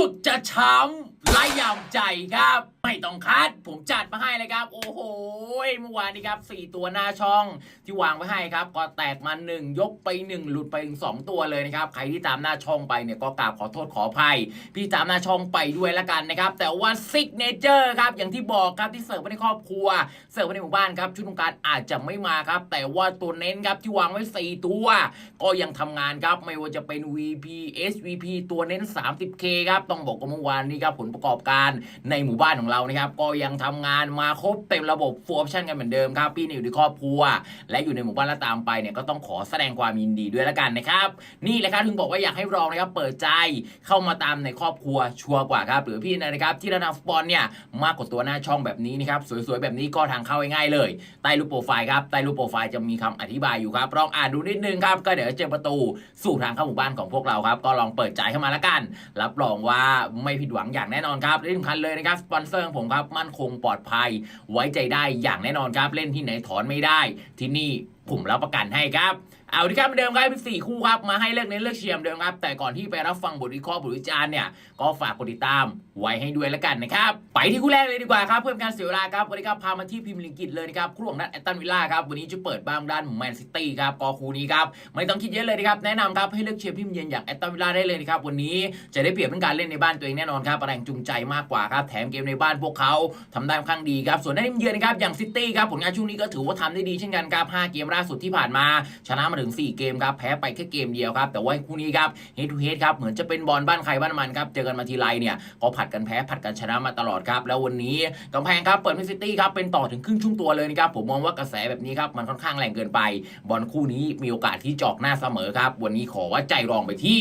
สุดจะช้ำและยำใจครับ ไม่ต้องคัดผมจัดมาให้เลยครับ โอ้โหเมื่อวานนี้ครับสี่ตัวหน้าช่องที่วางไว้ให้ครับ ก็แตกมาหนึ่งยกไปหนึ่งหลุดไปถึงสองตัวเลยนะครับ ใครที่ตามหน้าช่องไปเนี่ยก็กราบขอโทษขออภัย พี่ตามหน้าช่องไปด้วยละกันนะครับ แต่ว่าซิกเนเจอร์ครับอย่างที่บอกครับที่เสิร์ฟไว้ในครอบครัว เสิร์ฟไว้ในหมู่บ้านครับชุดของการอาจจะไม่มาครับ แต่ว่าตัวเน้นครับที่วางไว้สี่ตัว ก็ยังทำงานครับไม่ว่าจะเป็น VP SVP ตัวเน้น 30K ครับต้องบอกว่าเมื่อวานนี้ครับผลประกอบการในหมู่บ้านของเรานะครับก็ยังทำงานมาครบเต็มระบบฟูออปชั่นกันเหมือนเดิมครับพี่นี่อยู่ในครอบครัว และอยู่ในหมู่บ้านและตามไปเนี่ยก็ต้องขอแสดงความยินดีด้วยละกันนะครับ นี่แหละครับถึงบอกว่าอยากให้รองนะครับเปิดใจเข้ามาตามในครอบครัวชัวร์กว่าครับหรือพี่นะครับที่ระดับสปอนเนี่ยมากกว่าตัวหน้าช่องแบบนี้นะครับสวยๆแบบนี้ก็ทางเข้าง่ายๆเลยใต้รูปโปรไฟล์ครับใต้รูปโปรไฟล์จะมีคำอธิบายอยู่ครับลองอ่านดูนิดนึงครับก็เดี๋ยวเจอประตูสู่ทางเข้าหมู่บ้านของพวกเราครับก็ลองเปิดใจเข้ามาล้วกัน รับรองว่าไม่ผิดหวังอย่างแน่นอนครับและที่สำคัญเลยนะครับสปอนเซอร์ของผมครับมั่นคงปลอดภัย ไว้ใจได้อย่างแน่นอนครับเล่นที่ไหนถอนไม่ได้ ที่นี่ผมรับประกันให้ครับ เอาดีครับเหมือนเดิมครับเป็นสี่คู่ครับมาให้เลือกเน้นเลือกเชียร์เดิมครับ แต่ก่อนที่ไปรับฟังบทวิเคราะห์บทวิจารณ์เนี่ยก็ฝากกดติดตามไว้ให้ด้วยแล้วกันนะครับไปที่คู่แรกเลยดีกว่าครับเพื่อการเสียเวลาครับวันนี้ครับพามาที่พรีเมียร์ลีกอังกฤษเลยนะครับคู่ของนัดแอตตันวิลล่าครับวันนี้จะเปิดบ้านด้านแมนซิตี้ครับก็คู่นี้ครับไม่ต้องคิดเยอะเลยนะครับแนะนำครับให้เลือกเชียร์พิมพ์เยือนอย่างแอตตันวิลล่าได้เลยนะครับวันนี้จะได้เปรียบเรื่องการเล่นในบ้านตัวเองแน่นอนครับแรงจูงใจมากกว่าครับแถมเกมในบ้านพวกเขาทำได้ค่อนข้างดีครับส่วนด้านทีมเยือนนะครับอย่างซิตี้ครับผลงานช่วงนี้ก็ถือว่าทำได้ดีเช่นกันครับ5เกมล่าสุดที่ผ่านมาชนะมาถึง 4 เกมครับ แพ้ไปแค่เกมเดียวครับ แต่ว่าคู่นี้ครับเฮดทูเฮดครับ เหมือนจะเป็นบอลบ้านใครบ้านมันครับ เจอกันมาทีไรเนี่ย ก็ผัดกันแพ้ผัดกันชนะมาตลอดครับ แล้ววันนี้กำแพงครับ เปิดแมนซิตี้ครับ เป็นต่อถึงครึ่งช่วงตัวเลยนะครับ ผมมองว่ากระแสแบบนี้ครับ มันค่อนข้างแรงเกินไป บอลคู่นี้มีโอกาสที่จอกหน้าเสมอครับ วันนี้ขอว่าใจรองไปที่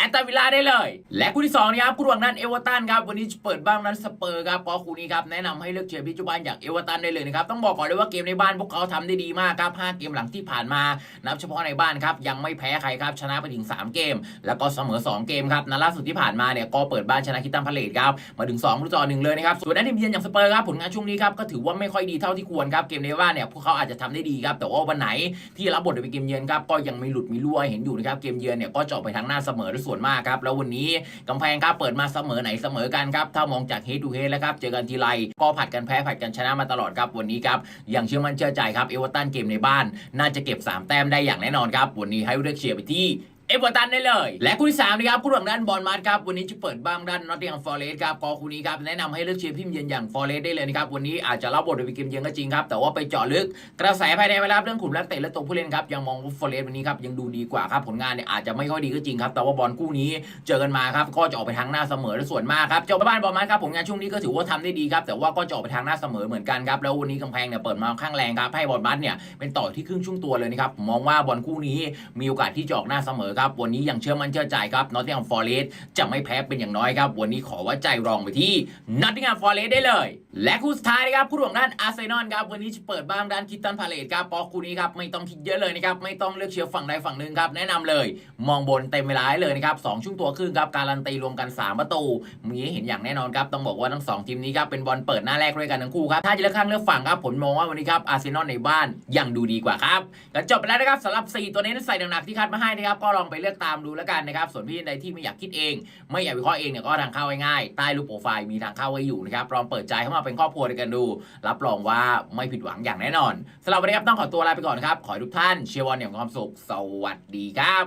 แอตตาวิลล่าได้เลย และคู่ที่2นะครับคู่ระหว่างนั้นเอเวอร์ตันครับวันนี้เปิดบ้างนั้นสเปอร์ครับก็คู่นี้ครับแนะนำให้เลือกเชียร์พิจุบันอย่างเอเวอร์ตันได้เลยนะครับต้องบอกก่อนเลยว่าเกมในบ้านพวกเขาทำได้ดีมากครับ5เกมหลังที่ผ่านมา นับเฉพาะในบ้านครับยังไม่แพ้ใครครับชนะไปถึง 3 เกม แล้วก็เสมอ 2 เกมครับนัดล่าสุดที่ผ่านมาเนี่ยก็เปิดบ้านชนะคิตตันพาเลตครับมาถึง2ประตูต่อหนึ่งเลยนะครับส่วนด้านทีมเยือนอย่างสเปอร์ครับผลงานช่วงนี้ครับก็ถือว่าไม่ค่อยดีเท่าที่ควรครับเกมในบ้านเนี่ยพวกเขาอาจจะทำได้ดีครับแต่ว่าวันไหนที่รับบทเป็นเกมเยือนครับก็ยังมีหลุดมีรั่วเห็นอยู่นะครับเกมเยือนเนี่ยก็จะออกไปทางหน้าเสมอด้วยส่วนมากครับ แล้ววันนี้กำแพงครับเปิดมาเสมอไหนเสมอกันครับ ถ้ามองจากเฮดูเฮดแล้วครับ เจอกันทีไรก็ผัดกันแพ้ผัดกันชนะมาตลอดครับ วันนี้ครับยังเชื่อมั่นเชื่อใจครับ เอเวอร์ตันเกมในบ้าน น่าจะเก็บ 3 แต้มได้อย่างแน่นอนครับ วันนี้ให้เลือกเชียร์ไปที่ เอเวอร์ตันได้เลย และคู่ที่3นะครับคู่หลังด้านบอลมาร์ครับวันนี้จะเปิดบ้างด้านนอตติงแฮมฟอร์เรสต์ครับก็คู่นี้ครับแนะนำให้เลือกเชียร์พิมพ์เยือนอย่างฟอร์เรสต์ได้เลยนะครับวันนี้อาจจะรับบทโดยเป็นเกมเยือนก็จริงครับแต่ว่าไปเจาะลึกกระแสภายในเวลาเรื่องขุมนักเตะและตัวผู้เล่นครับยังมองว่าฟอร์เรสต์วันนี้ครับยังดูดีกว่าครับผลงานเนี่ยอาจจะไม่ค่อยดีก็จริงครับแต่ว่าบอลคู่นี้เจอกันมาครับก็จะออกไปทางหน้าเสมอและส่วนมากครับเจ้าบ้านบอลมาร์ครับผลงานช่วงนี้ก็ถือว่าทำได้ดีครับแต่ว่าก็จะออกไปทางหน้าเสมอเหมือนกันครับแล้ววันนี้กำแพงเนี่ยเปิดมาข้างแรงครับให้บอลมาร์เนี่ยเป็นต่อที่ครึ่งช่วงตัวเลยนะครับผมมองว่าบอลคู่นี้มีโอกาสที่จะออกหน้าเสมอครับ วันนี้ยังเชื่อมั่นเชื่อใจครับนอตติงแฮมฟอร์เรสจะไม่แพ้เป็นอย่างน้อยครับ วันนี้ขอว่าใจรองไปที่นอตติงแฮมฟอร์เรสได้เลย และคู่สุดท้ายนะครับคู่หลวงด้านอาร์เซนอลครับ วันนี้จะเปิดบ้างด้านคิตตันพาเลตครับปอคู่นี้ครับไม่ต้องคิดเยอะเลยนะครับไม่ต้องเลือกเชียร์ฝั่งใดฝั่งหนึ่งครับแนะนำเลย มองบนเต็มเวลาเลยนะครับสองช่วงตัวครึ่งครับการันตีรวมกัน 3 ประตูมีให้เห็นอย่างแน่นอนครับต้องบอกว่าทั้งสองทีมนี้ครับเป็นบอลเปิดหน้าแรกด้วยกันทั้งคู่ครับถ้าจะเลือกข้างเลือกฝั่งครับผมมองว่าวันนี้ครับอาร์เซนอลในบ้านยังดูดีกว่าครับก็จบไปแล้วนะครับสำหรับ 4 ตัวนี้ใส่หนักๆที่คัดมาให้นะครับก็ลองไปเลือกตามดูแล้วกันนะครับ ส่วนพี่ใดที่ไม่อยากคิดเอง ไม่อยากวิเคราะห์เองเนี่ยก็ทางเข้าง่ายๆใต้รูปโปรไฟล์มีทางเข้าไว้อยู่นะครับลองเปิดใจเข้ามาเป็นครอบครัวด้วยกันดู รับรองว่าไม่ผิดหวังอย่างแน่นอนสำหรับวันนี้ครับต้องขอตัวลาไปก่อนครับขอให้ทุกท่านเชียร์บอลอย่างมีความสุขสวัสดีครับ